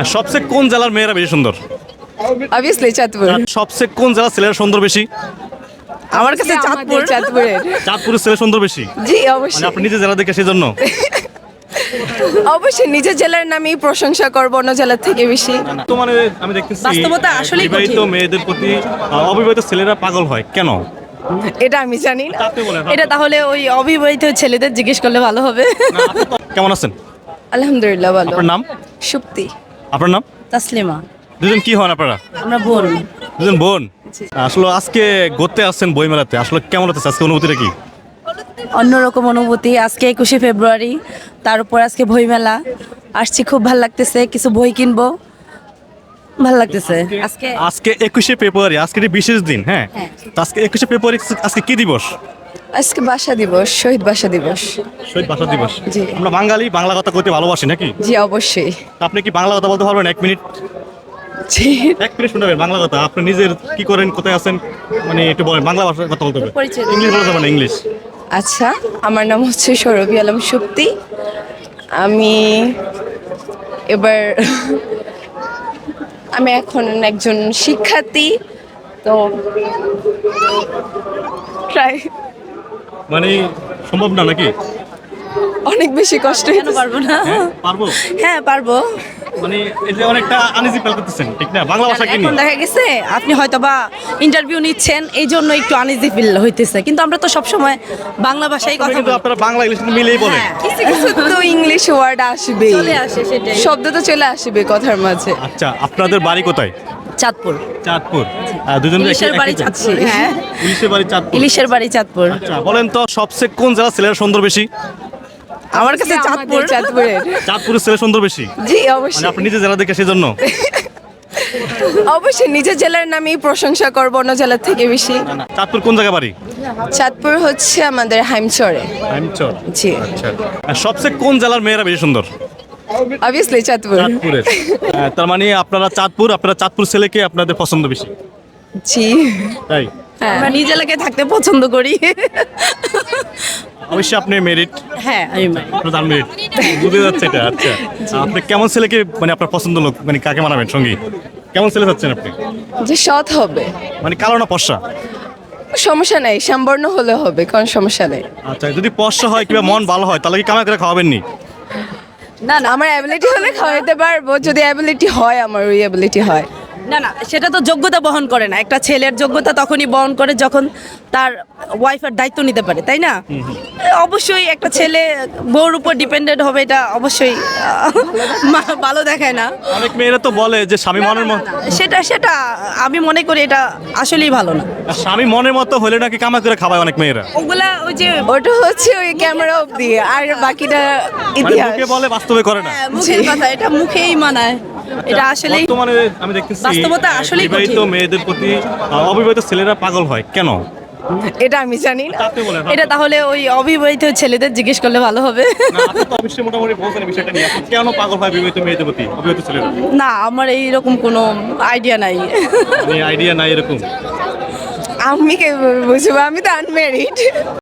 আর সবচেয়ে কোন জেলার মেয়েরা বেশি সুন্দর? অবভিয়াসলি চাঁদপুর। সবচেয়ে কোন জেলার ছেলেরা সুন্দর বেশি? আমার কাছে চাঁদপুর চাঁদপুরের। চাঁদপুরের ছেলে সুন্দর বেশি? জি মানে অবশ্যই আপনি নিজে জেলা দেখে সেই জন্য অবশ্যই নিজের জেলার নামেই প্রশংসা করব অন্য জেলার থেকে বেশি। তো মানে আমি দেখতেছি বাস্তবতা আসলেই বিবাহিত মেয়েদের প্রতি অবিবাহিত ছেলেরা পাগল হয়। কেন? এটা আমি জানি না। এটা তাহলে ওই অবিবাহিত ছেলেদের জিজ্ঞেস করলে ভালো হবে। কেমন আছেন? আলহামদুলিল্লাহ ভালো। আপনার নাম? সুপ্তি। আপনার নাম? তাসলিমা। দুজন কি হন আপনারা? আমরা বোন। দুজন বোন? আসলে আজকে ঘুরতে আসছেন বইমেলাতে আসলে কেমন হচ্ছে আজকে অনুভূতিটা কি? অন্যরকম অনুভূতি। আজকে একুশে ফেব্রুয়ারি তার উপর আজকে বইমেলা। আসছি খুব ভালো লাগতেছে কিছু বই কিনবো। ভালো লাগতেছে। আজকে আজকে একুশে ফেব্রুয়ারি আজকে বিশেষ দিন হ্যাঁ? হ্যাঁ। আজকে একুশে ফেব্রুয়ারি আজকে কি দিবস? আজকে বাসা দিবস শহীদ বাসা দিবস। শহীদ ভাষা দিবস। জি। আমরা বাঙালি বাংলা কথা কইতে ভালোবাসি নাকি? জি অবশ্যই। আপনি কি বাংলা কথা বলতে পারবেন? এক মিনিট। জি। এক মিনিট শোনাবেন বাংলা কথা। আপনি নিজের কি করেন কোথায় আছেন? মানে একটু বলেন বাংলা ভাষায় কথা বলতে হবে। পরিচয় দিন। ইংলিশ বলা যাবে না ইংলিশ। আচ্ছা আমার নাম হচ্ছে সৌরভী আলম সুপ্তি। আমি এবার আমি এখন একজন শিক্ষার্থী তো প্রায় মানে সম্ভব না নাকি? অনেক বেশি কষ্ট কেন পারব না? হ্যাঁ, পারব? হ্যাঁ পারব। মানে এই যে অনেকটা আনিজি ফেল করতেছেন ঠিক না? বাংলা ভাষা কি এখন দেখা গেছে আপনি হয়তো বা ইন্টারভিউ নিচ্ছেন এই জন্য একটু আনইজি ফিল হইতেছে। কিন্তু আমরা তো সবসময় বাংলা ভাষায় কথা কিন্তু বলি। আপনারা বাংলা ইংলিশ মিলেই বলেন। হ্যাঁ, কিছু কিছু তো ইংলিশ ওয়ার্ড আসবে চলে আসে সেটাই। শব্দ তো চলে আসবে কথার মাঝে। আচ্ছা আপনাদের বাড়ি কোথায়? চাঁদপুর। চাঁদপুর। দুজন ইলিশের বাড়ি চাঁদপুর। হ্যাঁ। ইলিশের বাড়ি চাঁদপুর। ইলিশের বাড়ি চাঁদপুর। আচ্ছা বলেন তো সবচেয়ে কোন জেলা ছেলেরা সুন্দর বেশি? আমার কাছে চাঁদপুর। চাঁদপুরের। চাঁদপুরের ছেলে সুন্দর বেশি? জি মানে অবশ্যই আপনি নিজে জেলা দেখে সেই জন্য অবশ্যই নিজের জেলার নামেই প্রশংসা করব অন্য জেলার থেকে বেশি। চাঁদপুর কোন জায়গা বাড়ি? চাঁদপুর হচ্ছে আমাদের হাইমচরে। হাইমচর। জি। আচ্ছা। আর সবচেয়ে কোন জেলার মেয়েরা বেশি সুন্দর? অবভিয়াসলি চাঁদপুর চাঁদপুরের আহ, তার মানে আপনারা চাঁদপুর আপনারা চাঁদপুর ছেলেকে আপনাদের পছন্দ বেশি। জি। তাই? আমরা নিজ এলাকায় থাকতে পছন্দ করি। অবশ্যই আপনি মেরিট হ্যাঁ আমি মানি। প্রধান মেরিট বুঝে যাচ্ছে এটা আচ্ছা। আপনি কেমন ছেলেকে মানে আপনার পছন্দ লোক মানে কাকে মানাবেন সঙ্গী? কেমন ছেলে চাচ্ছেন আপনি? যে সৎ হবে। মানে কালো না পশা সমস্যা নাই সাম্বর্ণ হলে হবে কোন সমস্যা নেই। আচ্ছা যদি পশা হয় কিংবা মন ভালো হয় তাহলে কি কামা করে খাওয়াবেন নি না না আমার অ্যাবিলিটি হলে খাওয়াইতে পারব। যদি অ্যাবিলিটি হয় আমার ওই অ্যাবিলিটি হয়। না না সেটা তো যোগ্যতা বহন করে না। একটা ছেলের যোগ্যতা তখনই বহন করে যখন তার ওয়াইফের দায়িত্ব নিতে পারে তাই না? অবশ্যই একটা ছেলে বউর উপর ডিপেন্ডেন্ট হবে এটা অবশ্যই মা- ভালো দেখায় না। অনেক মেয়েরা তো বলে যে স্বামী মনের মতো সেটা সেটা আমি মনে করি এটা আসলেই ভালো না। স্বামী মনের মতো হলে নাকি কামা করে খাওয়ায় অনেক মেয়েরা? ওগুলা ওই যে ওটা হচ্ছে ওই ক্যামেরা অবধি আর বাকিটা মানে ইতিহাস। মুখে বলে বাস্তবে করে না। হ্যাঁ, মুখের কথা এটা মুখেই মানায়। এটা আসলেই বর্তমানে আমি দেখতেছি বাস্তবতা আসলেই বিবাহিত মেয়েদের প্রতি অবিবাহিত ছেলেরা পাগল হয়। কেন? এটা আমি জানি না। এটা তাহলে ওই অবিবাহিত ছেলেদের জিজ্ঞেস করলে ভালো হবে। না, আপনি মোটামুটি এই বিষয়টা কেন পাগল হয় মেয়েদের প্রতি না আমার এইরকম কোনো আইডিয়া নাই। আইডিয়া নাই এরকম? আমি কে বুঝব? আমি তো আনমেরিড